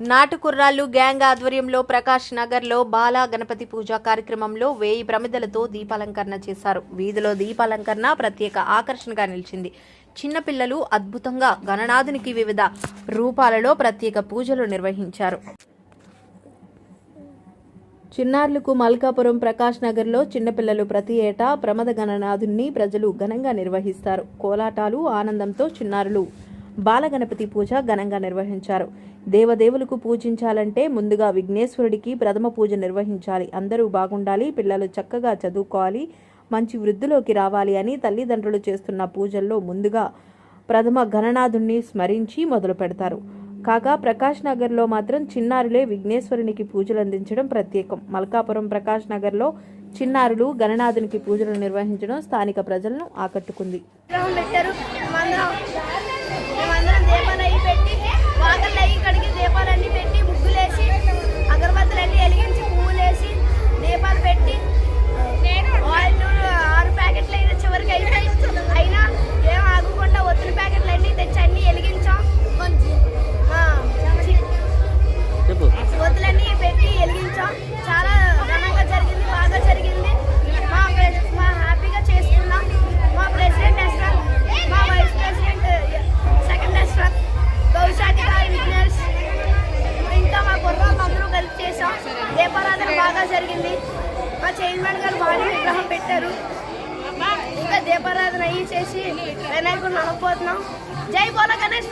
నాటుకుర్రాళ్ళు gang ఆధ్వర్యంలో ప్రకాష్ నగర్లో బాలా గణపతి పూజ కార్యక్రమంలో వేయి ప్రమిదలతో దీపాలంకరణ చేశారు. వీధిలో దీపాలంకరణ ప్రత్యేక ఆకర్షణగా నిలిచింది. చిన్నపిల్లలు అద్భుతంగా గణనాథునికి వివిధ రూపాలలో ప్రత్యేక పూజలు నిర్వహించారు. చిన్నారులకు మల్కాపురం ప్రకాష్ నగర్లో చిన్నపిల్లలు ప్రతి ఏటా ప్రమద గణనాథుని ప్రజలు ఘనంగా నిర్వహిస్తారు. కోలాటాలు ఆనందంతో చిన్నారులు బాలగణపతి పూజ ఘనంగా నిర్వహించారు. దేవదేవులకు పూజించాలంటే ముందుగా విఘ్నేశ్వరుడికి ప్రథమ పూజ నిర్వహించాలి. అందరూ బాగుండాలి పిల్లలు చక్కగా చదువుకోవాలి మంచి వృద్ధిలోకి రావాలి అని తల్లిదండ్రులు చేస్తున్న పూజల్లో ముందుగా ప్రథమ గణనాథుణ్ణి స్మరించి మొదలు పెడతారు. కాగా ప్రకాష్ నగర్లో మాత్రం చిన్నారులే విఘ్నేశ్వరునికి పూజలు అందించడం ప్రత్యేకం. మల్కాపురం ప్రకాష్ నగర్లో చిన్నారులు గణనాథునికి పూజలు నిర్వహించడం స్థానిక ప్రజలను ఆకట్టుకుంది. జరిగింది. మా చైర్మన్ గారు బాగా విగ్రహం పెట్టారు. ఇంకా దీపారాధన అయ్యి చేసి వినాయకుడు అనుకోతున్నాం జై బోల గణేష్